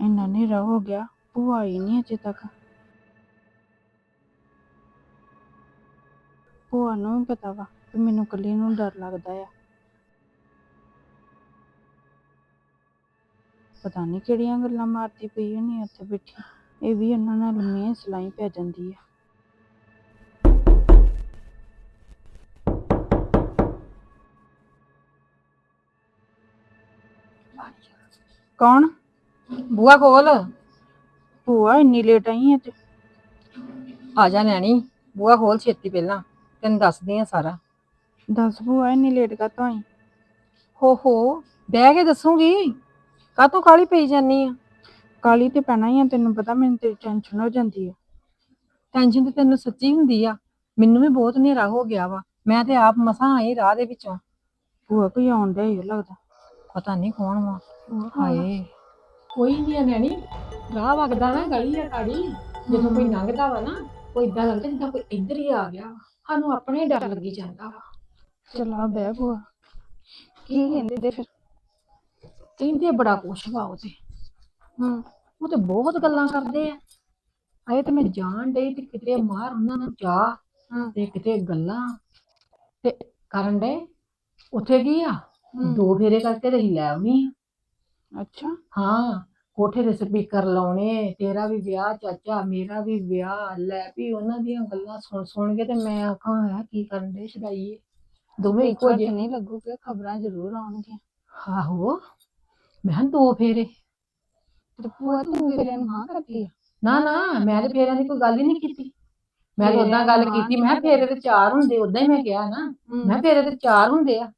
ਇੰਨਾ ਹਨੇਰਾ ਹੋ ਗਿਆ ਭੂਆ ਆਈ ਨਹੀਂ ਅਜੇ ਤੱਕ ਭੂਆ ਨੂੰ ਵੀ ਪਤਾ ਵਾ ਕਿ ਮੈਨੂੰ ਇਕੱਲੀ ਨੂੰ ਡਰ ਲੱਗਦਾ ਆ ਪਤਾ ਨਹੀਂ ਕਿਹੜੀਆਂ ਗੱਲਾਂ ਮਾਰਦੀ ਪਈ ਹੋਣੀ ਉੱਥੇ ਬੈਠੀ ਇਹ ਵੀ ਉਹਨਾਂ ਨਾਲ ਲੰਮੀਆਂ ਸਲਾਈ ਪੈ ਜਾਂਦੀ ਆ ਕੌਣ ਬੂਆ ਖੋਲ ਭੂਆ ਇੰਨੀ ਲੇਟ ਆਈ ਅੱਜ ਆ ਜਾ ਨੈਣੀ ਬੂਆ ਖੋਲ ਛੇਤੀ ਪਹਿਲਾਂ ਤੈਨੂੰ ਦੱਸਦੀ ਆ ਸਾਰਾ। ਦੱਸ ਭੂਆ ਇੰਨੀ ਲੇਟ ਕਾਹਤੋਂ ਆਈ? ਹੋ ਹੋ ਬਹਿ ਕੇ ਦੱਸੂਗੀ? ਕਾਹਤੋਂ ਕਾਲੀ ਪਈ ਜਾਨੀ ਆ? ਕਾਲੀ ਤੇ ਪੈਣਾ ਹੀ ਆ ਤੈਨੂੰ ਪਤਾ ਮੈਨੂੰ ਤੇਰੀ ਟੈਨਸ਼ਨ ਹੋ ਜਾਂਦੀ ਆ। ਟੈਨਸ਼ਨ ਤੇ ਤੈਨੂੰ ਸੱਚੀ ਹੁੰਦੀ ਆ ਮੈਨੂੰ ਵੀ ਬਹੁਤ ਹਨੇਰਾ ਹੋ ਗਿਆ ਵਾ ਮੈਂ ਤੇ ਆਪ ਮਸਾਂ ਆਈ ਰਾਹ ਦੇ ਵਿੱਚੋਂ। ਭੂਆ ਕੋਈ ਆਉਣ ਹੀ ਲੱਗਦਾ। ਪਤਾ ਨਹੀਂ ਕੌਣ ਵਾ ਹਾਏ। ਕੋਈ ਨਹੀਂ ਆ ਨੈਣੀ ਰਾਹ ਵਗਦਾ ਨਾ ਗਲੀ ਆ ਕਾੜੀ ਜਦੋਂ ਕੋਈ ਲੰਘਦਾ ਵਾ ਨਾ ਉਹ ਇਦਾਂ ਲੱਗਦਾ ਜਿੱਦਾਂ ਕੋਈ ਇੱਧਰ ਹੀ ਆ ਗਿਆ। ਸਾਨੂੰ ਆਪਣੇ ਡਰ ਲੱਗੀ ਜਾਂਦਾ ਵਾ। ਚਲਾ ਬਹਿ ਭੂਆ। ਕੀ ਕਹਿੰਦੇ ਤੇ ਫਿਰ? ਕਹਿੰਦੇ ਬੜਾ ਕੁਛ ਵਾ ਉਹ ਤੇ। ਹੂੰ। ਉਹ ਤੇ ਬਹੁਤ ਗੱਲਾਂ ਕਰਦੇ ਆ। ਆਏ ਤੇ ਮੈਂ ਜਾਣ ਡਈ ਤੇ ਕਿਤੇ ਮਾਰ ਉਹਨਾਂ ਨੂੰ ਜਾ ਤੇ ਕਿਤੇ ਗੱਲਾਂ। ਤੇ ਕਰਨ ਡੇ ਉੱਥੇ ਕੀ ਆ। ਦੋ ਫੇਰੇ ਕਰਕੇ ਤੇ ਅਸੀਂ ਲੈ ਆਉਣੀ ਆ। ਅੱਛਾ। ਹਾਂ ਕੋਠੇ ਦੇ ਸਪੀਕਰ ਲਾਉਣੇ ਤੇਰਾ ਵੀ ਵਿਆਹ ਚਾਚਾ ਮੇਰਾ ਵੀ ਵਿਆਹ ਲੈ ਵੀ ਉਹਨਾਂ ਦੀਆਂ ਗੱਲਾਂ ਸੁਣ ਸੁਣ ਕੇ ਤੇ ਮੈਂ ਆਖਾਂ ਆ ਕੀ ਕਰਨ ਦੇ ਛਦਾਈਏ ਦੋਵੇਂ ਇੱਕੋ ਜਿਹੇ। ਨਹੀਂ ਲੱਗੂਗਾ ਖਬਰਾਂ ਜ਼ਰੂਰ ਆਉਣਗੀਆਂ। ਆਹੋ ਮੈਂ ਦੋ ਫੇਰੇ। ਤੇ ਭੂਆ ਤੂੰ ਫਿਰ ਇਹਨੂੰ ਹਾਂ ਕਰਦੀ ਆ? ਨਾ ਨਾ ਮੈਂ ਤੇ ਫੇਰਿਆਂ ਦੀ ਕੋਈ ਗੱਲ ਹੀ ਨਹੀਂ ਕੀਤੀ। ਮੈਂ ਤਾਂ ਉਦਾਂ ਗੱਲ ਕੀਤੀ ਮੈਂ ਕਿਹਾ ਫੇਰੇ ਤੇ ਚਾਰ ਹੁੰਦੇ ਉਦਾਂ ਹੀ ਮੈਂ ਕਿਹਾ ਨਾ। ਮੈਂ ਕਿਹਾ ਫੇਰੇ ਤੇ ਚਾਰ ਹੁੰਦੇ ਆ।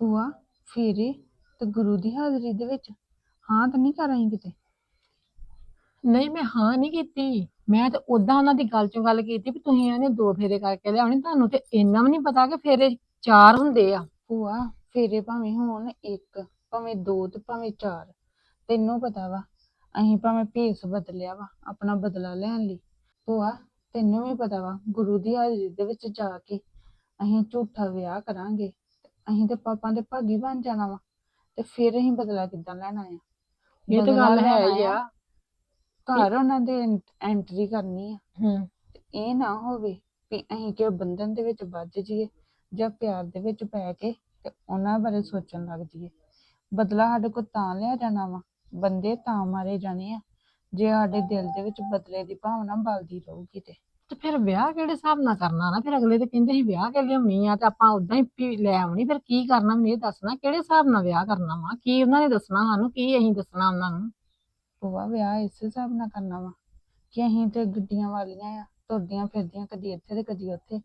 ਭੂਆ ਫੇਰੇ ਤੇ ਗੁਰੂ ਦੀ ਹਾਜ਼ਰੀ ਦੇ ਵਿੱਚ ਹਾਂ ਤਾਂ ਨਹੀਂ ਕਰ ਆਈ ਕਿਤੇ? ਨਹੀਂ ਮੈਂ ਹਾਂ ਨਹੀਂ ਕੀਤੀ। ਮੈਂ ਤਾਂ ਉਦਾਂ ਉਹਨਾਂ ਦੀ ਗੱਲ ਚੋਂ ਗੱਲ ਕੀਤੀ ਵੀ ਤੁਸੀਂ ਇਹਨੇ ਦੋ ਫੇਰੇ ਕਰਕੇ ਲਿਆਉਣੇ ਤੁਹਾਨੂੰ ਤੇ ਇੰਨਾ ਵੀ ਨਹੀਂ ਪਤਾ ਕਿ ਫੇਰੇ ਚਾਰ ਹੁੰਦੇ ਆ। ਭੂਆ ਫੇਰੇ ਭਾਵੇਂ ਹੋਣ ਇੱਕ ਭਾਵੇਂ ਦੋ ਤੇ ਭਾਵੇਂ ਚਾਰ ਤੈਨੂੰ ਪਤਾ ਵਾ ਅਸੀਂ ਭਾਵੇਂ ਭੇਸ ਬਦਲਿਆ ਵਾ ਆਪਣਾ ਬਦਲਾ ਲੈਣ ਲਈ। ਭੂਆ ਤੈਨੂੰ ਵੀ ਪਤਾ ਵਾ ਗੁਰੂ ਦੀ ਹਾਜ਼ਰੀ ਦੇ ਵਿੱਚ ਜਾ ਕੇ ਅਸੀਂ ਝੂਠਾ ਵਿਆਹ ਕਰਾਂਗੇ ਅਸੀਂ ਤੇ ਪਾਪਾਂ ਦੇ ਭਾਗੀ ਬਣ ਜਾਣਾ ਵਾ ਤੇ ਫਿਰ ਅਸੀਂ ਬਦਲਾ ਕਿੱਦਾਂ ਲੈਣਾ ਆ? ਇਹ ਤਾਂ ਗੱਲ ਹੈ ਹੀ ਆ। ਘਰ ਉਹਨਾਂ ਦੇ ਐਂਟਰੀ ਕਰਨੀ ਆ। ਹੂੰ। ਇਹ ਨਾ ਹੋਵੇ ਵੀ ਅਸੀਂ ਕਿ ਬੰਧਨ ਦੇ ਵਿੱਚ ਵੱਜ ਜਾਈਏ ਜਾਂ ਪਿਆਰ ਦੇ ਵਿੱਚ ਪੈ ਕੇ ਤੇ ਉਹਨਾਂ ਬਾਰੇ ਸੋਚਣ ਲੱਗ ਜਾਈਏ। ਬਦਲਾ ਸਾਡੇ ਕੋਲ ਤਾਂ ਲਿਆ ਜਾਣਾ ਵਾ। ਬੰਦੇ ਤਾਂ ਮਾਰੇ ਜਾਣੇ ਆ। ਜੇ ਸਾਡੇ ਦਿਲ ਦੇ ਵਿੱਚ ਬਦਲੇ ਦੀ ਭਾਵਨਾ ਬਲਦੀ ਰਹੂਗੀ ਤੇ। ਤੇ ਫਿਰ ਵਿਆਹ ਕਿਹੜੇ ਹਿਸਾਬ ਨਾਲ ਕਰਨਾ ਨਾ ਫਿਰ ਅਗਲੇ ਤੇ ਕਹਿੰਦੇ ਸੀ ਵਿਆਹ ਕੇ ਲਿਆਉਣੀ ਆ ਤੇ ਆਪਾਂ ਉਦਾਂ ਹੀ ਲੈ ਆਉਣੀ ਫਿਰ ਕੀ ਕਰਨਾ ਮੈਨੂੰ ਇਹ ਦੱਸਣਾ ਕਿਹੜੇ ਹਿਸਾਬ ਨਾਲ ਵਿਆਹ ਕਰਨਾ ਵਾ ਕੀ ਉਹਨਾਂ ਨੇ ਦੱਸਣਾ ਸਾਨੂੰ ਕੀ ਅਸੀਂ ਦੱਸਣਾ ਉਹਨਾਂ ਨੂੰ। ਭੂਆ ਵਿਆਹ ਇਸ ਹਿਸਾਬ ਨਾਲ ਕਰਨਾ ਵਾ ਕਿ ਅਸੀਂ ਤੇ ਗੱਡੀਆਂ ਵਾਲੀਆਂ ਆ ਤੁਰਦੀਆਂ ਫਿਰਦੀਆਂ ਕਦੀ ਇੱਥੇ ਤੇ ਕਦੀ ਉੱਥੇ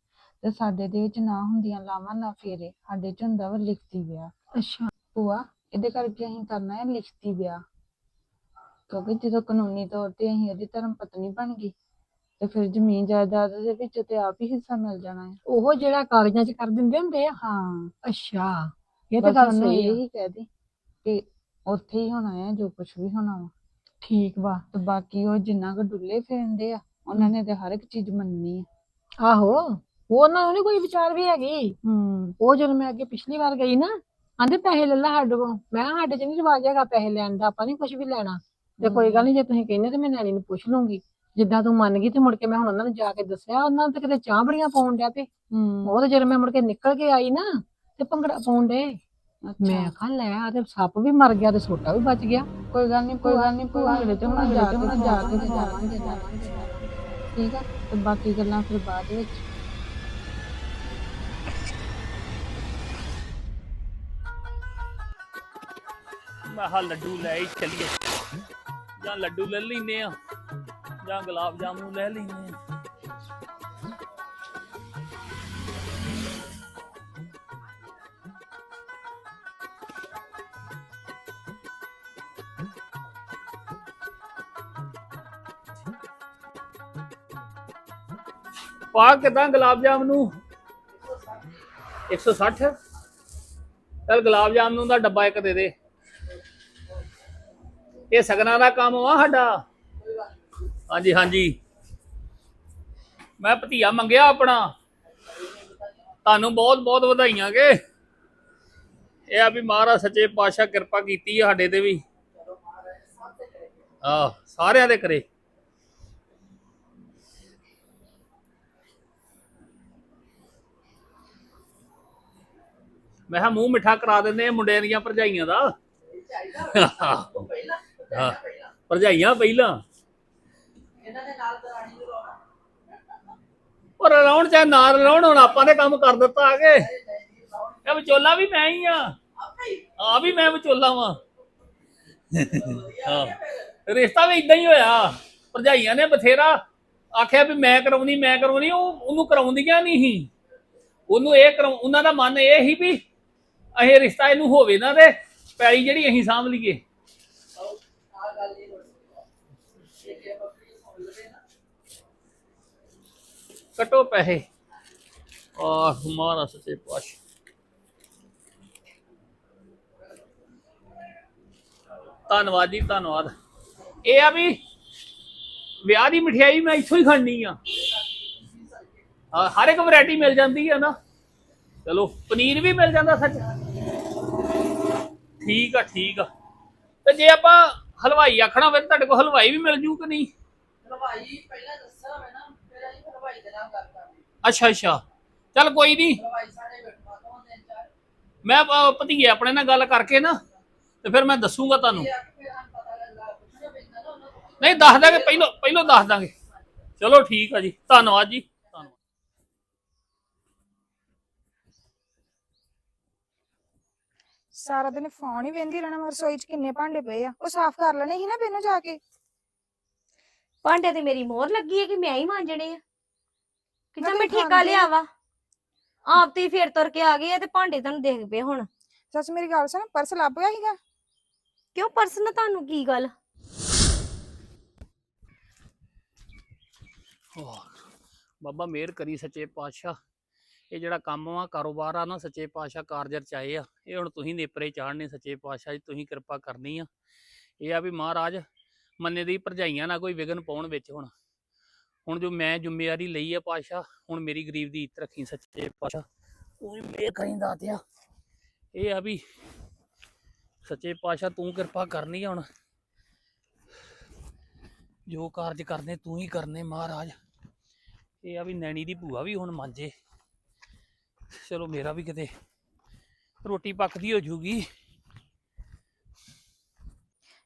ਤੇ ਸਾਡੇ ਦੇ ਵਿੱਚ ਨਾ ਹੁੰਦੀਆਂ ਲਾਵਾਂ ਨਾ ਫੇਰੇ ਸਾਡੇ ਚ ਹੁੰਦਾ ਵਾ ਲਿਖਤੀ ਵਿਆਹ। ਅੱਛਾ। ਭੂਆ ਇਹਦੇ ਕਰਕੇ ਅਸੀਂ ਕਰਨਾ ਹੈ ਲਿਖਤੀ ਵਿਆਹ ਕਿਉਂਕਿ ਜਦੋਂ ਕਾਨੂੰਨੀ ਤੌਰ ਤੇ ਅਸੀਂ ਉਹਦੀ ਧਰਮ ਪਤਨੀ ਬਣ ਗਈ ਤੇ ਫਿਰ ਜ਼ਮੀਨ ਜਾਇਦਾਦ ਦੇ ਵਿੱਚ ਤੇ ਆਪ ਹੀ ਹਿੱਸਾ ਮਿਲ ਜਾਣਾ ਹੈ। ਉਹ ਜਿਹੜਾ ਕਾਗਜ਼ਾਂ 'ਚ ਕਰ ਦਿੰਦੇ ਹੁੰਦੇ ਆ? ਹਾਂ। ਅੱਛਾ। ਇਹ ਤਾਂ ਗੱਲ ਸਹੀ ਆ। ਇਹੀ ਕਹਿ ਦੇ ਕਿ ਉੱਥੇ ਹੀ ਹੋਣਾ ਹੈ ਜੋ ਕੁਝ ਵੀ ਹੋਣਾ ਵਾ। ਠੀਕ ਵਾ। ਤੇ ਬਾਕੀ ਉਹ ਜਿੰਨਾ ਕੁ ਡੁੱਲੇ ਫਿਰਦੇ ਆ ਉਹਨਾਂ ਨੇ ਤੇ ਹਰ ਇੱਕ ਚੀਜ਼ ਮੰਨਣੀ ਆ। ਆਹੋ। ਉਹ ਉਹਨਾਂ ਨੂੰ ਨੀ ਕੋਈ ਵਿਚਾਰ ਵੀ ਹੈਗੀ? ਹੂੰ। ਉਹ ਜਦੋਂ ਮੈਂ ਅੱਗੇ ਪਿਛਲੀ ਵਾਰ ਗਈ ਨਾ ਆਂਦੇ ਪੈਸੇ ਲੈ ਲਾ ਸਾਡੇ ਕੋਲ। ਮੈਂ ਕਿਹਾ ਸਾਡੇ ਚ ਨਹੀਂ ਰਿਵਾਜ ਹੈਗਾ ਪੈਸੇ ਲੈਣ ਦਾ ਆਪਾਂ ਨਹੀਂ ਕੁਝ ਵੀ ਲੈਣਾ। ਤੇ ਕੋਈ ਗੱਲ ਨਹੀਂ ਜੇ ਤੁਸੀਂ ਕਹਿੰਦੇ ਤੇ ਮੈਂ ਨੈਣੀ ਨੂੰ ਪੁੱਛ ਲੂੰਗੀ। ਜਿੱਦਾਂ ਤੂੰ ਮੰਨ ਗਈ ਤੇ ਮੁੜ ਕੇ ਮੈਂ ਹੁਣ ਉਹਨਾਂ ਨੂੰ ਜਾ ਕੇ ਦੱਸਿਆ ਉਹਨਾਂ ਨੂੰ ਤਾਂ ਕਿਤੇ ਚਾਹ ਬੜੀਆਂ ਪਾਉਣ ਡਿਆ ਹੂੰ। ਉਹ ਤੇ ਜਦੋਂ ਮੈਂ ਮੁੜ ਕੇ ਨਿਕਲ ਕੇ ਆਈ ਨਾ ਤੇ ਭੰਗੜਾ ਪਾਉਣ ਡੇ ਮੈਂ ਕਿਹਾ ਲੈ ਆ ਤੇ ਸੱਪ ਵੀ ਮਰ ਗਿਆ ਤੇ ਸੋਟਾ ਵੀ ਬਚ ਗਿਆ। ਕੋਈ ਗੱਲ ਨਹੀਂ ਕੋਈ ਗੱਲ ਨਹੀਂ ਭੂਆ ਅਗਲੇ ਤੇ ਹੁਣ ਜਾ ਕੇ ਹੁਣ ਜਾ ਕੇ ਤੇ ਜਾਵਾਂਗੇ ਜਾਵਾਂਗੇ ਠੀਕ ਆ ਤੇ ਬਾਕੀ ਗੱਲਾਂ ਫਿਰ ਬਾਅਦ ਵਿੱਚ। ਮੈਂ ਹਾਂ ਲੱਡੂ ਲੈ ਹੀ ਚੱਲੀਏ। ਜਾਂ ਲੱਡੂ ਲੈ ਲੈਨੇ ਆ। ਜਾਂ ਗੁਲਾਬ ਜਾਮੂ ਲੈ ਲੈਨੇ ਆ ਪਾ ਕਿਦਾਂ ਗੁਲਾਬ ਜਾਮਨ ਨੂੰ? 160 ਚਲ ਗੁਲਾਬ ਜਾਮਨ ਦਾ ਡੱਬਾ ਇੱਕ ਦੇ ਦੇ। ਇਹ ਸਗਨਾ ਦਾ ਕੰਮ ਵਾ ਸਾਡਾ। ਹਾਂਜੀ ਹਾਂਜੀ। ਮੈਂ ਭਤੀਆ ਮੰਗਿਆ ਆਪਣਾ। ਤੁਹਾਨੂੰ ਬਹੁਤ ਬਹੁਤ ਵਧਾਈਆਂ ਗੇ ਇਹ ਆ ਵੀ ਮਹਾਰਾਜ ਸੱਚੇ ਪਾਤਸ਼ਾਹ ਕਿਰਪਾ ਕੀਤੀ ਆ ਸਾਡੇ ਤੇ ਵੀ। ਆ ਸਾਰਿਆਂ ਦੇ ਕਰੇ ਮੈਂ ਕਿਹਾ ਮੂੰਹ ਮਿੱਠਾ ਕਰਾ ਦਿੰਦੇ ਆ ਮੁੰਡਿਆਂ ਦੀਆਂ ਭਰਜਾਈਆਂ ਦਾ। ਹਾਂ ਭਰਜਾਈਆਂ ਪਹਿਲਾਂ। ਪਰ ਰਲਾਉਣ ਚਾਹੇ ਨਾ ਰਲਾਉਣ ਹੁਣ ਆਪਾਂ ਨੇ ਕੰਮ ਕਰ ਦਿੱਤਾ ਆਗੇ ਇਹ ਵਿਚੋਲਾ ਵੀ ਮੈਂ ਹੀ ਆ। ਆ ਵੀ ਮੈਂ ਵਿਚੋਲਾ ਵਾਂ। ਹਾਂ। ਰਿਸ਼ਤਾ ਵੀ ਇਦਾਂ ਹੀ ਹੋਇਆ। ਭਰਜਾਈਆਂ ਨੇ ਬਥੇਰਾ ਆਖਿਆ ਵੀ ਮੈਂ ਕਰਾਉਣੀ ਮੈਂ ਕਰਾਉਣੀ ਉਹ ਉਹਨੂੰ ਕਰਾਉਂਦੀਆਂ ਨਹੀਂ ਸੀ। ਉਹਨੂੰ ਇਹ ਕਰਾਉ ਉਹਨਾਂ ਦਾ ਮਨ ਇਹ ਸੀ ਵੀ ਇਹ ਰਿਸ਼ਤਾ ਇਹਨੂੰ ਹੋਵੇ ਨਾ ਤੇ ਪੈਲੀ ਜਿਹੜੀ ਅਸੀਂ ਸਾਂਭ ਲਈਏ। ਕਟੋ ਪੈਸੇ। ਆਹ ਮਾਰਾ ਸੱਚੇ ਪਾਸ਼ ਧੰਨਵਾਦ ਜੀ ਧੰਨਵਾਦ। ਇਹ ਆ ਵੀ ਵਿਆਹ ਦੀ ਮਠਿਆਈ ਮੈਂ ਇੱਥੋਂ ਹੀ ਖਾਣੀ ਆ ਹਾਂ, ਹਰ ਇੱਕ ਵੈਰਾਈਟੀ ਮਿਲ ਜਾਂਦੀ ਆ ਨਾ। ਚਲੋ ਪਨੀਰ ਵੀ ਮਿਲ ਜਾਂਦਾ ਸੱਚ। ਠੀਕ ਆ ਠੀਕ ਆ। ਤੇ ਜੇ ਆਪਾਂ ਹਲਵਾਈ ਆਖਣਾ ਹੋਵੇ ਤੁਹਾਡੇ ਕੋਲ ਹਲਵਾਈ ਵੀ ਮਿਲ ਜੂ ਕਿ ਨਹੀਂ? ਹਲਵਾਈ ਪਹਿਲਾਂ ਦੱਸਿਆ ਹੋਵੇ ਨਾ ਫਿਰ ਅਸੀਂ ਹਲਵਾਈ ਦੇ ਨਾਲ ਗੱਲ ਕਰਾਂਗੇ ਅੱਛਾ ਅੱਛਾ। ਚੱਲ ਕੋਈ ਨਹੀਂ ਹਲਵਾਈ ਸਾਡੇ ਬੈਠਵਾ ਤੋਂ ਦਿਨ ਚਾਰ। ਮੈਂ ਅਹ, ਆਪਣੇ ਨਾਲ ਗੱਲ ਕਰਕੇ ਨਾ ਤੇ ਫਿਰ ਮੈਂ ਦੱਸੂਗਾ ਤੁਹਾਨੂੰ। ਇਹ ਆ ਕੇ ਫਿਰ ਸਾਨੂੰ ਪਤਾ ਲੱਗਾ। ਪੁੱਛਣਾ ਪੈਂਦਾ ਨਾ ਉਹਨਾਂ ਕੋਲ ਨਹੀਂ ਦੱਸ ਦਾਂਗੇ ਪਹਿਲੋਂ ਪਹਿਲੋਂ ਦੱਸ ਦਾਂਗੇ। ਚਲੋ ਠੀਕ ਆ ਜੀ। ਧੰਨਵਾਦ ਜੀ। ਧੰਨਵਾਦ। ਸਾਰਾ ਦਿਨ ਫੋਨ ਹੀ ਵੇਂਦੀ ਰਹਿਣਾ ਮੈਂ ਰਸੋਈ 'ਚ ਕਿੰਨੇ ਭਾਂਡੇ ਪਏ ਆ। ਉਹ ਸਾਫ਼ ਕਰ ਲੈਣੇ ਸੀ ਨਾ ਬਿੰਨੂ ਜਾ ਕੇ। ਭਾਂਡੇ ਤੇ ਮੇਰੀ ਮੋਹਰ ਲੱਗੀ ਹੈ ਕਿ ਮੈਂ ਹੀ ਮਾਂਜਣੇ ਆ? ਕਿ ਜਾਂ ਮੈਂ ਠੇਕਾ ਲਿਆ ਵਾ? ਆਪ ਤੇ ਫੇਰ ਤੁਰ ਕੇ ਆ ਗਏ ਆ ਤੇ ਭਾਂਡੇ ਤੁਹਾਨੂੰ ਦੇਖ ਪਏ ਹੁਣ। ਸੱਚ ਮੇਰੀ ਗੱਲ ਸੁਣ ਪਰਸ ਲੱਭ ਗਿਆ ਸੀਗਾ? ਕਿਉਂ ਪਰਸਨ ਤੁਹਾਨੂੰ ਕੀ ਗੱਲ। ਬਾਬਾ ਮਿਹਰ ਕਰੀ ਸੱਚੇ ਪਾਤਸ਼ਾਹ। ਇਹ ਜਿਹੜਾ ਕੰਮ ਆ ਕਾਰੋਬਾਰ ਆ ਨਾ ਸੱਚੇ ਪਾਤਸ਼ਾਹ ਕਾਰਜਰ ਚ ਆਏ ਆ। ਇਹ ਹੁਣ ਤੁਸੀਂ ਨੇਪਰੇ ਚਾੜਨੇ ਸੱਚੇ ਪਾਤਸ਼ਾਹ ਜੀ ਤੁਸੀਂ ਕਿਰਪਾ ਕਰਨੀ ਆ। ਇਹ ਆ ਵੀ ਮਹਾਰਾਜ ਮੰਨੇ ਦੀ ਭਰਜਾਈਆਂ ਨਾ ਕੋਈ ਵਿਗਨ ਪਾਉਣ ਵਿੱਚ ਹੁਣ। ਹੁਣ ਜੋ ਮੈਂ ਜ਼ਿੰਮੇਵਾਰੀ ਲਈ ਆ ਪਾਤਸ਼ਾਹ, ਹੁਣ ਮੇਰੀ ਗਰੀਬ ਦੀ ਇੱਜ਼ਤ ਰੱਖੀ ਸੱਚੇ ਪਾਤਸ਼ਾਹ। ਤੂੰ ਹੀ ਮਿਹਰ ਦਾਤਿਆ ਇਹ ਆ ਵੀ ਸੱਚੇ ਪਾਤਸ਼ਾਹ, ਤੂੰ ਕਿਰਪਾ ਕਰਨੀ ਆ ਹੁਣ। ਜੋ ਕਾਰਜ ਕਰਨੇ, ਤੂੰ ਹੀ ਕਰਨੇ ਮਹਾਰਾਜ। ਇਹ ਆ ਵੀ ਨੈਣੀ ਦੀ ਭੂਆ ਵੀ ਹੁਣ ਮੰਜੇ ਚਲੋ ਮੇਰਾ ਵੀ ਕਿਤੇ ਰੋਟੀ ਪੱਕਦੀ ਹੋ ਜੂਗੀ।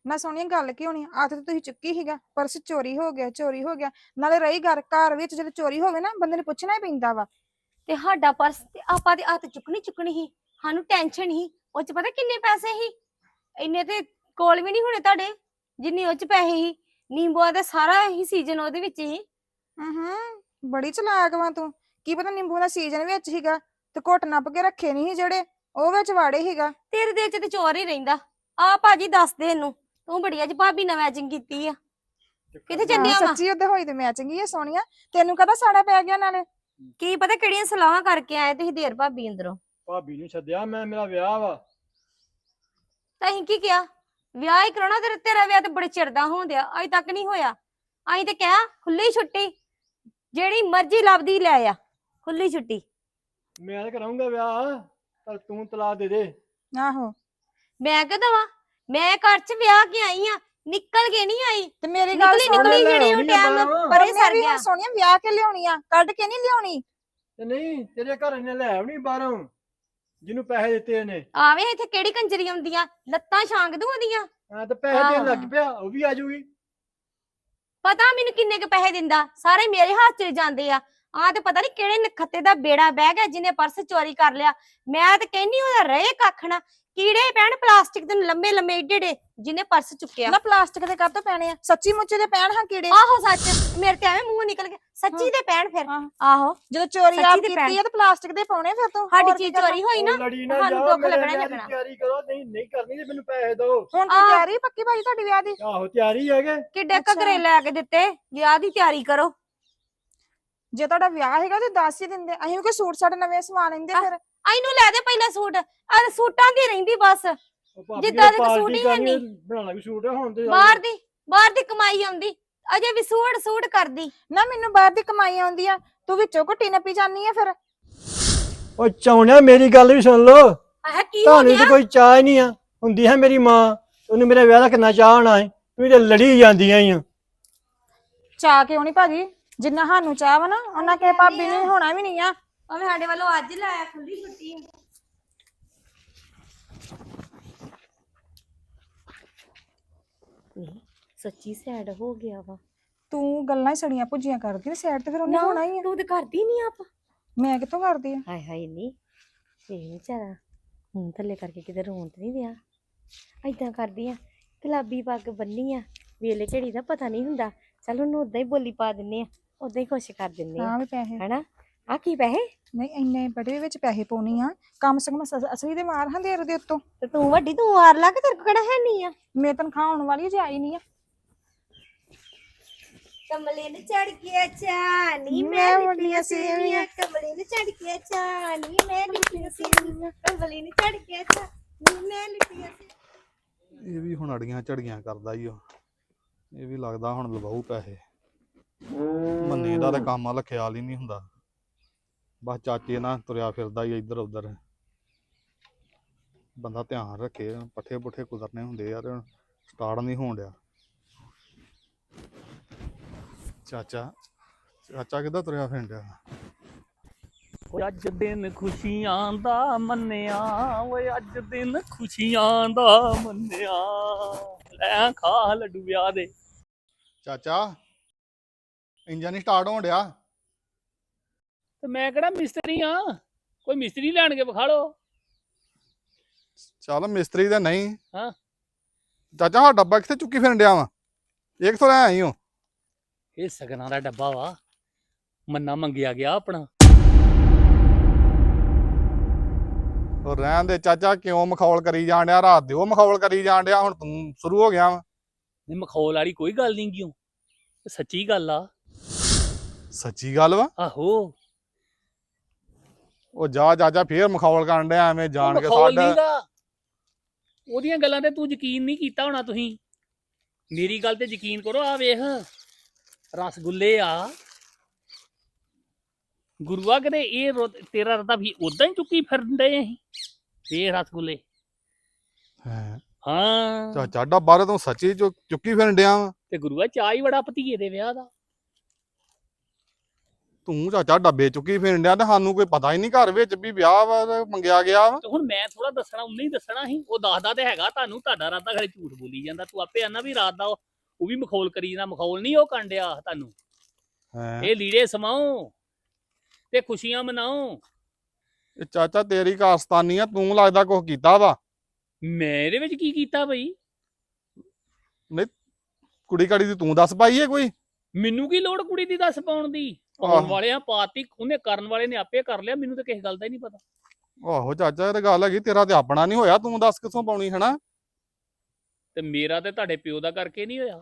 ਨਾ ਸੋਹਣੀਆ ਗੱਲ ਕੀ ਹੋਣੀ ਆਦਤ ਤਾਂ ਤੁਸੀਂ ਚੁੱਕੀ ਸੀਗਾ ਪਰਸ ਚੋਰੀ ਹੋ ਗਿਆ ਚੋਰੀ ਹੋ ਗਿਆ। ਨਾਲੇ ਰਹੀ ਘਰ ਘਰ ਵਿੱਚ ਜਦੋਂ ਚੋਰੀ ਹੋਵੇ ਨਾ ਬੰਦੇ ਨੂੰ ਪੁੱਛਣਾ ਹੀ ਪੈਂਦਾ ਵਾ। ਤੇ ਸਾਡਾ ਪਰਸ ਤੇ ਆਪਾਂ ਦੇ ਹੱਥ ਚੁੱਕਣੀ ਚੁੱਕਣੀ ਸੀ ਸਾਨੂੰ ਟੈਨਸ਼ਨ ਸੀ। ਉਹ ਚ ਪਤਾ ਕਿੰਨੇ ਪੈਸੇ ਸੀ? ਇੰਨੇ ਤੇ ਕੋਲ ਵੀ ਨਹੀਂ ਹੋਣੇ ਤੁਹਾਡੇ ਜਿੰਨੇ ਉਹ ਚ ਪੈਸੇ ਸੀ। ਨਿੰਬੂਆਂ ਦਾ ਸਾਰਾ ਹੀ ਸੀਜ਼ਨ ਉਹਦੇ ਵਿੱਚ ਹੀ। ਹੂੰ ਬੜੀ ਚਲਾਕ ਵਾ ਤੂੰ। ਕੀ ਪਤਾ ਨਿੰਬੂ ਦਾ ਸੀਜ਼ਨ ਵਿੱਚ ਸੀਗਾ ਤੇ ਘੁੱਟ ਨੱਪ ਕੇ ਰੱਖੇ ਨਹੀਂ ਜਿਹੜੇ ਉਹ ਵਿੱਚ ਵਾੜੇ ਸੀਗਾ। ਤੇਰੇ ਦਿਲ ਚ ਤੇ ਚੋਰ ਹੀ ਰਹਿੰਦਾ। ਆ ਭਾਜੀ ਦੱਸ ਦੇ ਇਹਨੂੰ। ਤੂੰ ਬੜੀ ਅੱਜ ਭਾਬੀ ਨਾਲ ਮੈਚਿੰਗ ਕੀਤੀ ਆ। ਕਿੱਥੇ ਚੱਲਿਆ ਵਾ? ਸੱਚੀ ਉਹਦੇ ਹੋਈ ਤੇ ਮੈਚਿੰਗ ਹੀ ਆ ਸੋਹਣੀਆ। ਤੈਨੂੰ ਕਹਦਾ ਸਾੜਾ ਪੈ ਗਿਆ ਨਾਲੇ? ਕੀ ਪਤਾ ਕਿਹੜੀਆਂ ਸਲਾਹਾਂ ਕਰਕੇ ਆਏ ਤੁਸੀਂ ਦੇਰ ਭਾਬੀ ਅੰਦਰੋਂ। ਭਾਬੀ ਨੂੰ ਸੱਦਿਆ ਮੈਂ ਮੇਰਾ ਵਿਆਹ ਵਾ। ਤਾਂ ਅਸੀਂ ਕੀ ਕਿਹਾ? ਵਿਆਹ ਹੀ ਕਰਾਉਣਾ ਤੇਰਾ ਤੇਰਾ ਵਿਆਹ ਤੇ ਬੜੇ ਚਿਰ ਦਾ ਹੋਂਦਿਆ ਅਜੇ ਤੱਕ ਨਹੀਂ ਹੋਇਆ। ਅਸੀਂ ਤੇ ਕਿਹਾ ਖੁੱਲੀ ਛੁੱਟੀ ਜਿਹੜੀ ਮਰਜ਼ੀ ਲੱਭਦੀ ਲੈ ਆ ਖੁੱਲੀ ਛੁੱਟੀ। ਮੈਂ ਤਾਂ ਕਰਾਉਂਗਾ ਵਿਆਹ ਪਰ ਤੂੰ ਤਲਾਕ ਦੇ ਦੇ। ਆਹੋ। ਮੈਂ ਕਹਦਾ ਵਾ ਮੈਂ ਘਰ 'ਚ ਵਿਆਹ ਕੇ ਆਈ ਆ ਨਿਕਲ ਕੇ ਨਹੀਂ ਆਈ। ਤੇ ਮੇਰੀ ਗੱਲ ਨਿਕਲੀ ਸੁਣ ਨਿਕਲੀ ਜਿਹੜੀ ਉਹ ਟਾਈਮ। ਪਰੇ ਸਰ ਗਿਆ। ਹੁਣ ਸੋਹਣੀਆ ਵਿਆਹ ਕੇ ਲਿਆਉਣੀ ਆ ਕੱਢ ਕੇ ਨਹੀਂ ਲਿਆਉਣੀ? ਤੇ ਨਹੀਂ ਤੇਰੇ ਘਰ ਨੇ ਲੈ ਆਉਣੀ ਬਾਹਰੋਂ ਜਿਹਨੂੰ ਪੈਸੇ ਦਿੱਤੇ ਨੇ ਆਵੇ ਇੱਥੇ ਕਿਹੜੀ ਕੰਜਰੀ ਆਉਂਦੀਆਂ? ਲੱਤਾਂ ਛਾਂਗ ਦੂ ਉਹਦੀਆਂ? ਆ ਤੇ ਪੈਸੇ ਦੇਣ ਲੱਗ। ਪਿਆ ਉਹ ਵੀ ਆ ਜਾਊਗੀ ਪਤਾ ਮੈਨੂੰ ਕਿੰਨੇ ਕ ਪੈਸੇ ਦਿੰਦਾ? ਸਾਰੇ ਮੇਰੇ ਹੱਥ 'ਚ ਜਾਂਦੇ ਆ। ਆ ਤੇ ਪਤਾ ਨਹੀਂ ਕਿਹੜੇ ਨਖੱਤੇ ਦਾ ਬੇੜਾ ਬਹਿ ਗਿਆ ਜਿਹਨੇ ਪਰਸ ਚੋਰੀ ਕਰ ਲਿਆ। ਮੈਂ ਤੇ ਕਹਿੰਨੀ ਉਹਦਾ ਰਹੇ ਕੱਖ ਨਾ। ਕੀੜੇ ਪੈਣ ਪਲਾਸਟਿਕ ਦੇ ਲੰਮੇ ਲੰਮੇ ਏਡੇ ਏਡੇ ਜਿਹਨੇ ਪਰਸ ਚੁੱਕਿਆ। ਨਾ ਪਲਾਸਟਿਕ ਦੇ ਕਾਹਤੋਂ ਪੈਣੇ ਆ? ਸੱਚੀ ਮੁੱਚੇ ਦੇ ਪੈਣ ਹਾਂ ਕੀੜੇ? ਆਹੋ ਸੱਚ ਮੇਰੇ ਤੇ ਐਵੇਂ ਮੂੰਹ ਨਿਕਲ ਗਿਆ। ਸੱਚੀ ਦੇ ਪੈਣ ਫਿਰ। ਆਹ। ਆਹੋ। ਜਦੋਂ ਚੋਰੀ ਆਪ ਕੀਤੀ। ਆ ਤੇ ਪਲਾਸਟਿਕ ਦੇ ਪਾਉਣੇ ਫਿਰ ਤੂੰ? ਸਾਡੀ ਚੀਜ਼? ਚੋਰੀ ਹੋਈ ਨਾ ਉਹ ਲੜੀ ਨਾ ਤੁਹਾਨੂੰ ਜਾਓ ਦੁੱਖ ਲੱਗਣਾ ਹੀ ਵਿਆਹ ਦੀ ਲੱਗਣਾ। ਤਿਆਰੀ ਕਰੋ। ਨਹੀਂ ਨਹੀਂ ਕਰਨੀ ਤੇ ਮੈਨੂੰ ਪੈਸੇ ਦਿਓ ਹੁਣ ਤੂੰ ਆਹ। ਤਿਆਰੀ ਪੱਕੀ ਭਾਈ ਤੁਹਾਡੀ ਵਿਆਹ ਦੀ? ਆਹੋ ਤਿਆਰੀ ਹੈਗੇ। ਕਿੱਡੇ। ਘਗਰੇ ਲੈ ਕੇ ਦਿੱਤੇ। ਵਿਆਹ ਦੀ ਤਿਆਰੀ ਕਰੋ। ਜੇ ਤੁਹਾਡਾ ਵਿਆਹ ਹੈਗਾ ਤੇ ਦੱਸ ਹੀ ਦਿੰਦੇ ਅਸੀਂ ਕੋਈ ਸੂਟ ਸਾਟ ਨਵੇਂ ਸਵਾ ਲੈਂਦੇ। ਫਿਰ। ਆਈਨੂੰ ਲੈ ਦੇ ਪਹਿਲਾਂ ਸੂਟ ਅਰੇ ਸੂਟਾਂ ਦੀ ਰਹਿੰਦੀ ਬਸ। ਉਹ ਭਾਬੀ ਜਿੱਦਾਂ ਦੇ ਤਾਂ ਸੂਟ ਪਾਰਟੀ ਹੀ ਹੈ ਕਰਨੀ, ਨੀ। ਬਣਾਉਣਾ ਵੀ ਸੂਟ ਹੁਣ ਤੇ ਬਾਹਰ ਦੀ ਬਾਹਰ ਦੀ ਕਮਾਈ ਆਉਂਦੀ ਅਜੇ ਵੀ ਸੂਟ ਸੂਟ ਕਰਦੀ। ਨਾ ਮੈਨੂੰ ਬਾਹਰ ਦੀ ਕਮਾਈ ਆਉਂਦੀ ਆ ਤੂੰ ਵਿੱਚੋਂ ਘੁੱਟੀ ਨੱਪੀ ਜਾਨੀ ਆ ਫਿਰ। ਉਹ ਚਾਉਣਿਆ ਮੇਰੀ ਗੱਲ ਵੀ ਸੁਣ ਲਓ। ਆਹ ਕੀ ਹੋ ਤੁਹਾਨੂੰ ਗਿਆ? ਤੇ ਕੋਈ ਚਾਹ ਹੀ ਨਹੀਂ ਆ। ਹੁੰਦੀ ਹੈ ਮੇਰੀ ਮਾਂ ਉਹਨੂੰ ਮੇਰੇ ਵਿਆਹ ਦਾ ਕਿੰਨਾ ਚਾਹ ਹੋਣਾ ਹੈ। ਤੂੰ ਤੇ ਲੜੀ ਜਾਂਦੀਆਂ ਹੀ ਆ। ਚਾਹ ਕਿਉਂ ਨਹੀਂ ਭਾਜੀ? ਜਿੰਨਾ ਸਾਨੂੰ ਚਾਹ ਵਾ ਨਾ ਉਹਨਾਂ ਕੇ ਭਾਬੀ ਨੇ ਹੋਣਾ ਵੀ ਨਹੀਂ ਆ। ਭਾਵੇਂ ਸਾਡੇ ਵੱਲੋਂ ਅੱਜ ਲਾਇਆ ਖੁੱਲੀ ਛੁੱਟੀ ਆ। ਨਹੀਂ ਸੱਚੀ ਸੈਡ ਹੋ ਗਿਆ ਵਾ। ਤੂੰ ਗੱਲਾਂ ਹੀ ਸੜੀਆਂ ਭੁੱਜੀਆਂ ਕਰਦੀ ਤੇ ਸਾਈਡ ਤੇ ਫਿਰ ਉਹਨੇ ਹੋਣਾ ਹੀ ਆ। ਤੂੰ ਤੇ ਕਰਦੀ ਨਹੀਂ ਆਪ। ਮੈਂ ਕਿੱਥੋਂ ਕਰਦੀ ਆ? ਹਾਏ ਹਾਏ ਨਹੀਂ ਇਹ ਵਿਚਾਰਾ ਹੁਣ ਥੱਲੇ ਕਰਕੇ ਕਿਤੇ ਰੋਣ ਤੇ ਨਹੀਂ ਦਿਆ। ਐਦਾਂ ਕਰਦੀ ਆ ਗੁਲਾਬੀ ਪੱਗ ਬੰਨੀ ਆ। ਵੇਲੇ ਝੜੀ ਦਾ ਪਤਾ ਨਹੀਂ ਹੁੰਦਾ। ਚਲ ਉਹਨੂੰ ਉਦਾਂ ਹੀ ਬੋਲੀ ਪਾ ਦਿੰਨੇ ਆ। ਉਦਾਂ ਹੀ ਖੁਸ਼ ਕਰ ਦਿੰਨੇ ਆ ਹਾਂ ਵੀ ਪੈਸੇ। ਹੈਨਾ? ਆ ਕੀ ਪੈਸੇ? ਨਹੀਂ ਇੰਨੇ ਬੜੇ ਵਿੱਚ ਪੈਸੇ ਪਾਉਣੀ ਆ। ਕਮ ਸੇ ਕਮ ਅਸ- ਅਸਲੀ ਦੇ ਮਾਰ ਹਾਂ ਦੇਰ ਦੇ ਉੱਤੋਂ। ਤੇ ਤੂੰ ਵੱਡੀ ਤੂੰ ਹਾਰ ਲਾ ਕੇ ਤੇਰੇ ਕੋਲ ਕਿਹੜਾ ਹੈ ਨਹੀਂ ਆ? ਮੇਰੀ ਤਨਖਾਹ ਆਉਣ ਵਾਲੀ ਹੈ, ਜੇ ਆਈ ਨਹੀਂ ਆ। ਕਮਲੇ ਨੇ ਚੜ ਕੇ ਚਾਨੀ ਮੈਂ ਮੁੰਡੀਆਂ ਸੇਵੀਆਂ। ਕਮਲੇ ਨੇ ਚੜ ਕੇ ਚਾਨੀ ਮੈਂ ਲਿਪੀਆਂ ਸੇਵੀਆਂ ਕਮਲੇ ਨੇ ਚੜ ਕੇ ਚਾਨੀ ਮੈਂ ਲਿਪੀਆਂ ਇਹ ਵੀ ਹੁਣ ਅੜੀਆਂ ਝੜੀਆਂ ਕਰਦਾ ਈ ਉਹ ਇਹ ਵੀ ਲੱਗਦਾ ਹੁਣ ਲਵਾਉ ਪੈਸੇ। ਮੰਨੇ ਦਾ ਤਾਂ ਕੰਮ ਵਾਲਾ ਖਿਆਲ ਹੀ ਨਹੀਂ ਹੁੰਦਾ। ਬਸ ਚਾਚੇ ਨਾਲ ਤੁਰਿਆ ਫਿਰਦਾ ਹੀ ਇੱਧਰ ਉੱਧਰ। ਬੰਦਾ ਧਿਆਨ ਰੱਖੇ ਪੱਠੇ ਪੁੱਠੇ ਕੁਦਰਨੇ ਹੁੰਦੇ ਯਾਰ ਸਟਾਰਟ ਨਹੀਂ ਹੋਣ ਡਿਆ। ਚਾਚਾ ਚਾਚਾ ਕਿੱਦਾਂ ਤੁਰਿਆ ਫਿਰਦਾ ਓਏ ਅੱਜ ਦਿਨ ਖੁਸ਼ੀਆਂ ਦਾ ਮੰਨਿਆ ਓਏ ਅੱਜ ਦਿਨ ਖੁਸ਼ੀਆਂ ਦਾ ਮੰਨਿਆ। ਲੈ ਖਾ ਲੱਡੂ ਵਿਆਹ ਦੇ। ਚਾਚਾ। ਇੰਜਨ ਨਹੀਂ ਸਟਾਰਟ ਹੋਣ ਡਿਆ। ਤੇ ਮੈਂ ਕਿਹੜਾ ਮਿਸਤਰੀ ਆ? ਕੋਈ ਮਿਸਤਰੀ ਲੈਣ ਕੇ ਵਿਖਾ ਲਓ। ਚੱਲ ਮਿਸਤਰੀ ਤਾਂ ਨਹੀਂ। ਹਾਂ। ਚਾਚਾ ਹਾਂ ਡੱਬਾ ਕਿੱਥੇ ਚੁੱਕੀ ਫਿਰਨ ਡਿਆ ਵਾ? ਇਹ ਕਿੱਥੋਂ ਲੈ ਆਈ ਹੋ ਇਹ ਸਗਨਾਂ ਦਾ ਡੱਬਾ ਵਾ। ਮੰਨਾ ਮੰਗਿਆ ਗਿਆ ਆਪਣਾ। ਉਹ ਰਹਿਣ ਦੇ ਚਾਚਾ ਕਿਉਂ ਮਖੌਲ ਕਰੀ ਜਾਣ ਡਿਆ? ਰਾਤ ਦੇ ਉਹ ਮਖੌਲ ਕਰੀ ਜਾਣ ਡਿਆ ਹੁਣ ਤੂੰ ਸ਼ੁਰੂ ਹੋ ਗਿਆ ਵਾ। ਨਹੀਂ ਮਖੌਲ ਵਾਲੀ ਕੋਈ ਗੱਲ ਨਹੀਂ ਕਿਉਂ ਸੱਚੀ ਗੱਲ ਆ। ਸੱਚੀ ਗੱਲ ਵਾ? ਆਹੋ। ਉਹ ਜਾ ਚਾਚਾ ਫੇਰ ਮਖੌਲ ਕਰਨ ਡਿਆ ਐਵੇਂ ਜਾਣ ਕੇ ਮਖੌਲ ਸਾਡਾ ਨੀਗਾ। ਉਹਦੀਆਂ ਗੱਲਾਂ ਤੇ ਤੂੰ ਯਕੀਨ ਨਹੀਂ ਕੀਤਾ ਹੋਣਾ ਤੁਸੀਂ। ਮੇਰੀ ਗੱਲ ਤੇ ਯਕੀਨ ਕਰੋ ਆ ਵੇਖ। ਰਸਗੁੱਲੇ ਆ। ਗੁਰੂਆ ਕਦੇ ਇਹ ਰੋ- ਤੇਰਾ ਰਦਾ ਵੀ ਉਦਾਂ ਹੀ ਚੁੱਕੀ ਫਿਰਦੇ ਅਸੀਂ। ਇਹ ਰਸਗੁੱਲੇ। ਹੈਂ, ਹਾਂ। ਚਾਚਾ ਡੱਬਾ ਤੇ ਤੂੰ ਸੱਚੀ ਚੁ- ਚੁੱਕੀ ਫਿਰਨ ਡਿਆ ਵਾ? ਤੇ ਗੁਰੂਆ ਚਾਹ ਹੀ ਬੜਾ ਭਤੀਏ ਦੇ ਵਿਆਹ ਦਾ। ਤੂੰ ਚਾਚਾ ਡੱਬੇ ਚੁੱਕੀ ਫਿਰਨ ਡਿਆ ਤੇ ਸਾਨੂੰ ਕੋਈ ਪਤਾ ਹੀ ਨਹੀਂ ਘਰ ਵਿੱਚ ਵੀ ਵਿਆਹ ਵਾ ਤੇ ਮੰਗਿਆ ਗਿਆ ਵਾ। ਤੇ ਹੁਣ ਮੈਂ ਥੋੜਾ ਦੱਸਣਾ ਉਹਨੇ ਹੀ ਦੱਸਣਾ ਸੀ। ਉਹ ਦੱਸਦਾ ਤੇ ਹੈਗਾ ਤੁਹਾਨੂੰ ਤੁਹਾਡਾ ਰਾਦਾ ਖਰੇ ਝੂਠ ਬੋਲੀ ਜਾਂਦਾ। ਤੂੰ ਆਪੇ ਆਨਾ ਵੀ ਰਾਤ ਦਾ ਉਹ ਉਹ ਵੀ ਮਖੌਲ ਕਰੀ ਜਾਂਦਾ। ਮਖੌਲ ਨਹੀਂ ਉਹ ਕੰਡਿਆ ਤੁਹਾਨੂੰ। ਹੈਂ। ਇਹ ਲੀੜੇ ਸਮਾਓ ਤੇ ਖੁਸ਼ੀਆਂ ਮਨਾਓ। ਇਹ ਚਾਚਾ ਤੇਰੀ ਕਾਰਸਤਾਨੀ ਆ ਤੂੰ ਲੱਗਦਾ ਕੁਝ ਕੀਤਾ ਵਾ? ਮੈਂ ਇਹਦੇ ਵਿੱਚ ਕੀ ਕੀਤਾ ਬਈ? ਕੁੜੀ ਕਾੜੀ ਦੀ ਤੂੰ ਦੱਸ ਪਾਈ ਏ ਕੋਈ? ਮੈਨੂੰ ਕੀ ਲੋੜ ਕੁੜੀ ਦੀ ਦੱਸ ਪਾਉਣ ਦੀ? ਆਉਣ ਆਹੋ। ਵਾਲਿਆਂ ਪਾਤੀ ਉਹਨੇ ਕਰਨ ਵਾਲੇ ਨੇ ਆਪੇ ਕਰ ਲਿਆ ਮੈਨੂੰ ਤਾਂ ਕਿਸੇ ਗੱਲ ਦਾ ਹੀ ਨਹੀਂ ਪਤਾ ਆਹੋ ਚਾਚਾ ਇਹ ਤਾਂ ਗੱਲ ਹੈਗੀ ਤੇਰਾ ਤੇ ਆਪਣਾ ਨਹੀਂ ਹੋਇਆ ਤੂੰ ਦੱਸ ਕਿੱਥੋਂ ਪਾਉਣੀ ਹਨਾ ਤੇ ਮੇਰਾ ਤੇ ਤੁਹਾਡੇ ਪਿਓ ਦਾ ਕਰਕੇ ਨਹੀਂ ਹੋਇਆ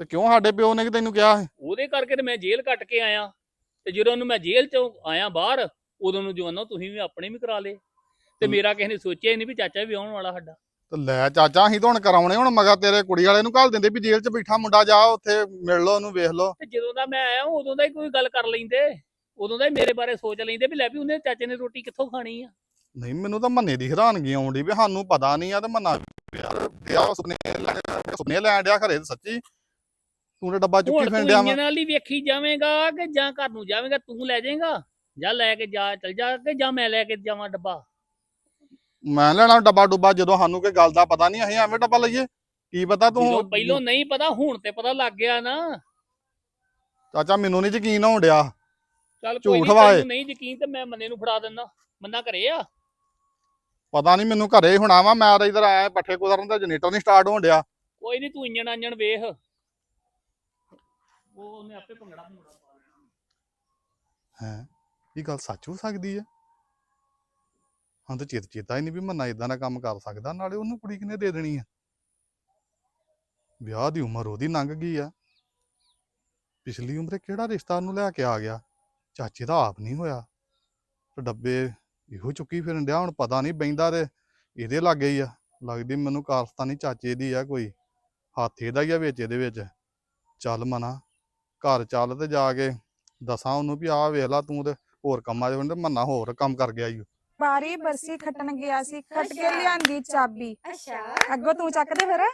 ਤੇ ਕਿਉਂ ਸਾਡੇ ਪਿਓ ਨੇ ਕਿ ਤੈਨੂੰ ਕਿਹਾ ਸੀ? ਉਹਦੇ ਕਰਕੇ ਤੇ ਮੈਂ ਜੇਲ੍ਹ ਕੱਟ ਕੇ ਆਇਆ ਤੇ ਜਦੋਂ ਉਹਨੂੰ ਮੈਂ ਜੇਲ੍ਹ ਚੋਂ ਆਇਆ ਬਾਹਰ ਉਦੋਂ ਨੂੰ ਜਵਾਨੋ ਤੁਸੀਂ ਵੀ ਆਪਣੇ ਵੀ ਕਰਾ ਲੇ ਤੇ ਹਮ। ਮੇਰਾ ਕਿਸੇ ਨੇ ਸੋਚਿਆ ਹੀ ਨਹੀਂ ਵੀ ਚਾਚਾ ਵੀ ਆਉਣ ਵਾਲਾ ਸਾਡਾ ਤੇ ਲੈ ਚਾਚਾ ਅਸੀਂ ਤਾਂ ਹੁਣ ਕਰਾਉਣੇ ਹੁਣ ਮਗਾ ਤੇਰੇ ਕੁੜੀ ਵਾਲੇ ਨੂੰ ਘੱਲ ਦਿੰਦੇ ਵੀ ਜੇਲ੍ਹ 'ਚ ਬੈਠਾ ਮੁੰਡਾ ਜਾ ਉੱਥੇ ਮਿਲ ਲਓ ਉਹਨੂੰ ਵੇਖ ਲਓ। ਤੇ ਜਦੋਂ ਦਾ ਮੈਂ ਆਇਆ ਉਦੋਂ ਦਾ ਹੀ ਕੋਈ ਗੱਲ ਕਰ ਲੈਂਦੇ। ਉਦੋਂ ਦਾ ਹੀ ਮੇਰੇ ਬਾਰੇ ਸੋਚ ਲੈਂਦੇ ਵੀ ਲੈ ਵੀ ਉਹਨੇ ਚਾਚੇ ਨੇ ਰੋਟੀ ਕਿੱਥੋਂ ਖਾਣੀ ਆ। ਨਹੀਂ ਮੈਨੂੰ ਤਾਂ ਮੰਨੇ ਦੀ ਹੈਰਾਨਗੀ ਆਉਂਦੀ ਵੀ ਸਾਨੂੰ ਪਤਾ ਨਹੀਂ ਆ ਤੇ ਮੰਨਾ ਯਾਰ ਵਿਆਹ ਸੁਪਨੇ ਲੈਣ ਸੁਪਨੇ ਲੈਣ ਡਿਆ ਘਰੇ ਤੇ ਸੱਚੀ। ਤੂੰ ਤੇ ਡੱਬਾ ਚੁੱਕੀ ਫਿਰਨ ਡਿਆ ਇੰਜਨ ਨਾਲ ਹੀ ਵੇਖੀ ਜਾਵੇਂਗਾ ਕਿ ਜਾਂ ਘਰ ਨੂੰ ਜਾਵੇਂਗਾ ਤੂੰ ਲੈ ਜਾਏਗਾ ਜਾਂ ਲੈ ਕੇ ਜਾ ਚਲ ਜਾ ਕੇ ਜਾਂ ਮੈਂ ਲੈ ਕੇ ਜਾਵਾਂ ਡੱਬਾ। ਮੈਂ ਲੈਣਾ ਡੱਬਾ ਡੁੱਬਾ ਜਦੋਂ ਸਾਨੂੰ ਕੋਈ ਗੱਲ ਦਾ ਪਤਾ ਨਹੀਂ ਅਸੀਂ ਐਵੇਂ ਡੱਬਾ ਲਈਏ। ਕੀ ਪਤਾ ਜਦੋਂ ਤੂੰ ਪਹਿਲੋਂ ਨਹੀਂ ਪਤਾ ਹੁਣ ਤੇ ਪਤਾ ਲੱਗ ਗਿਆ ਨਾ। ਚਾਚਾ ਮੈਨੂੰ ਨਹੀਂ ਯਕੀਨ ਹੋਣ ਡਿਆ। ਚੱਲ ਕੋਈ ਝੂਠ ਨਹੀਂ ਵਾ ਇਹ। ਤੈਨੂੰ ਨਹੀਂ ਯਕੀਨ ਤੇ ਮੈਂ ਮੰਨੇ ਨੂੰ ਫੜਾ ਦਿੰਦਾ ਮੰਨਾ ਘਰੇ ਆ। ਪਤਾ ਨਹੀਂ ਮੈਨੂੰ ਘਰੇ ਹੀ ਹੋਣਾ ਵਾ ਮੈਂ ਤਾਂ ਇਧਰ ਆਇਆ ਪੱਠੇ ਕੁਤਰਨ ਤੇ ਜਨਰੇਟਰ ਨਹੀਂ ਸਟਾਰਟ ਹੋਣ ਡਿਆ। ਕੋਈ ਨਹੀਂ ਤੂੰ ਇੰਜਣ ਅੰਜਣ ਵੇਖ। ਉਹ ਉਹਨੇ ਆਪੇ ਭੰਗੜਾ ਭੰਗੜਾ ਪਾ ਲੈਣਾ ਹੈ? ਇਹ ਗੱਲ ਸੱਚ ਹੋ ਸਕਦੀ ਹੈ? ਹਾਂ, ਤੇ ਚੇਤ ਚੇਤਾ ਹੀ ਨਹੀਂ ਵੀ ਮੰਨਾ ਇਦਾਂ ਦਾ ਕੰਮ ਕਰ ਸਕਦਾ, ਨਾਲੇ ਉਹਨੂੰ ਕੁੜੀ ਕਿਨੇ ਦੇ ਦੇਣੀ ਆ? ਵਿਆਹ ਦੀ ਉਮਰ ਉਹਦੀ ਲੰਘ ਗਈ ਆ। ਪਿਛਲੀ ਉਮਰੇ ਕਿਹੜਾ ਰਿਸ਼ਤਾ ਉਹਨੂੰ ਲੈ ਕੇ ਆ ਗਿਆ? ਚਾਚੇ ਦਾ ਆਪ ਨਹੀਂ ਹੋਇਆ। ਤੇ ਡੱਬੇ ਇਹੋ ਚੁੱਕੀ ਫਿਰਨ ਡਿਆ, ਹੁਣ ਪਤਾ ਨਹੀਂ ਬੈਂਦਾ ਤੇ ਇਹਦੇ ਲੱਗੇ ਹੀ ਆ। ਲੱਗਦੀ ਮੈਨੂੰ ਕਾਰਸਤਾਨੀ ਚਾਚੇ ਦੀ ਆ ਕੋਈ। ਹੱਥ ਇਹਦਾ ਹੀ ਆ ਵਿੱਚ, ਇਹਦੇ ਵਿੱਚ। ਚੱਲ ਮਨਾ। ਘਰ ਚੱਲ ਤੇ ਜਾ ਕੇ ਦਸਾਂ ਉਹਨੂੰ ਵੀ ਆਹ ਵੇਖ ਲਾ ਤੂੰ ਤੇ ਹੋਰ ਕੰਮਾਂ 'ਚ ਹੁੰਦੇ ਮੰਨਾ ਹੋਰ ਕੰਮ ਕਰ ਗਿਆ ਈ ਬਾਰੀ ਬਰਸੀ ਖੱਟਣ ਗਿਆ ਸੀ ਖੱਟ ਕੇ ਲਿਆਂਦੀ ਚਾਬੀ। ਅੱਛਾ। ਅੱਗੋਂ ਤੂੰ ਚੱਕ ਦੇ ਫਿਰ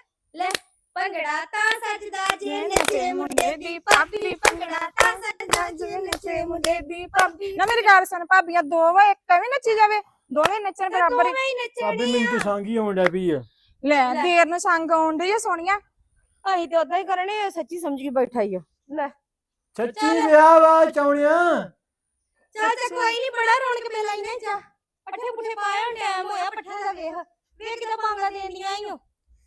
ਭੰਗੜਾ ਤਾਂ ਸੱਜਦਾ ਜੇ ਨੱਚੇ ਮੁੰਡੇ ਦੀ ਭਾਬੀ। ਭੰਗੜਾ ਤਾਂ ਸੱਜਦਾ ਜੇ ਨੱਚੇ ਮੁੰਡੇ ਦੀ ਭਾਬੀ। ਨਾ ਮੇਰੀ ਗੱਲ ਸੁਣ ਭਾਬੀਆਂ ਦੋ ਵਾ ਇੱਕ ਵੀ ਨੱਚੀ ਜਾਵੇ। ਦੋਵੇਂ ਨੱਚਣ ਬਰਾਬਰ ਭਾਬੀ ਮੈਨੂੰ ਤਾਂ ਸੰਗੀ ਆਉਣ ਡੈ ਪਈ ਆ। ਲੈ ਲੈ। ਦੇਰ ਨੂੰ ਸੰਗ ਆਉਣ ਡਈ ਆ ਸੋਹਣੀਆਂ ਅਸੀਂ ਤੇ ਉਦਾਂ ਹੀ ਕਰਨੇ ਆ, ਸੱਚੀ ਸਮਝ ਕੇ ਬੈਠਾ ਹੀ ਆ। ਲੈ। ਸੱਚੀ ਵਿਆਹ ਵਾ ਚੌਣਿਆ ਤੇ ਕੋਈ ਨਹੀਂ ਬੜਾ ਰੌਣਕ ਮੇਲਾ ਹੀ ਜਾ। ਪੱਠੇ ਪੁੱਠੇ ਪਾਇਆ ਟਾਈਮ ਹੋਇਆ ਪੱਠਾ ਦਾ ਵੇਖ। ਵੇਖ ਕਿਦਾਂ ਪਾਂਗਾ ਦੇਂਦੀਆਂ ਆਈਓ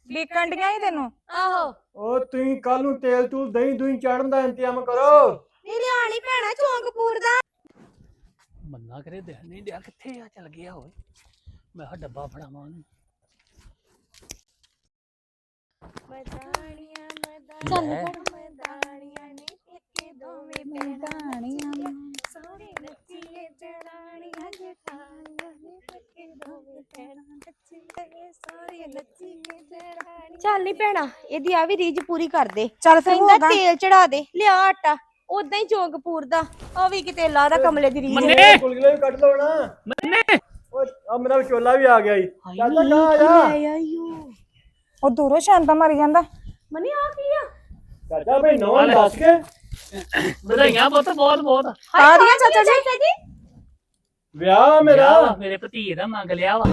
ਲੀਕਣ ਡੀਆਂ ਹੀ ਤੈਨੂੰ? ਆਹੋ। ਉਹ ਤੁਸੀਂ ਕੱਲ ਨੂੰ ਤੇਲ ਤੂਲ ਦਹੀਂ ਦੁਹੀਂ ਚੜਨ ਦਾ ਇੰਤਜ਼ਾਮ ਕਰੋ। ਨੀ ਲਿਆਣੀ ਭੈਣਾ ਚੌਂਕਪੂਰ ਦਾ। ਮੰਨਾ ਕਰੇ ਦੇਖ ਨਹੀਂ ਡਿਆ ਕਿੱਥੇ ਆ? ਚਲ ਗਿਆ ਓਏ। ਮੈਂ ਆ ਡੱਬਾ ਫੜਾਵਾਂ ਉਹਨੂੰ। ਚੱਲ। ਮਦਾਣੀਆਂ ਨੇ ਇੱਕੇ ਦੋਵੇਂ ਮਦਾਣੀਆਂ ਸਾਰੇ ਨੱਚੀਏ ਜਰਾਣੀਆਂ ਜਠਾਣੀਆਂ ਨੇ ਇੱਕੇ ਦੋਵੇਂ ਭੈਣਾਂ ਨੱਚੀਏ ਸਾਰੇ ਨੱਚੀਏ ਜਰਾਣੀਆਂ ਚੱਲ ਨੀ ਭੈਣਾ ਇਹਦੀ ਆ ਵੀ ਰੀਝ ਪੂਰੀ ਕਰ ਦੇ। ਚੱਲ ਫਿਰ ਕਹਿੰਦਾ ਹੋਗਾ ਤੇਲ ਚੜਾ ਦੇ ਲਿਆ ਆਟਾ ਉਦਾਂ ਹੀ ਚੌਂਕਪੂਰ ਦਾ ਉਹ ਵੀ ਕਿਤੇ ਲਾਦਾ ਕਮਲੇ ਦੀ ਰੀਝ। ਮੰਨੇ। ਗੁਲਗੁਲੇ ਵੀ ਕੱਢ ਲਓ ਨਾ ਮੰਨੇ। ਉਹ ਆ ਮੇਰਾ ਵਿਚੋਲਾ ਵੀ ਆ ਗਿਆ ਈ ਚਾਚਾ ਕਾ ਆ ਜਾ। ਆਇਓ ਉਹ ਦੂਰੋਂ ਸ਼ਾਂਤਾ ਮਾਰੀ ਜਾਂਦਾ। ਮਨੀ ਆ ਕੀ ਆ? ਚਾਚਾ ਭਈ ਨੌਂ ਦੱਸ ਕੇ। ਵਧਾਈਆਂ ਬਹੁਤ ਬਹੁਤ। ਬਹੁਤ ਆ ਰਹੀਆਂ ਚਾਚਾ ਜੀ? ਜੀ? ਵਿਆਹ ਮੇਰਾ। ਵਿਆਹ ਵਾ, ਮੇਰੇ ਭਤੀਜੇ ਦਾ ਮੰਗ ਲਿਆ ਵਾ।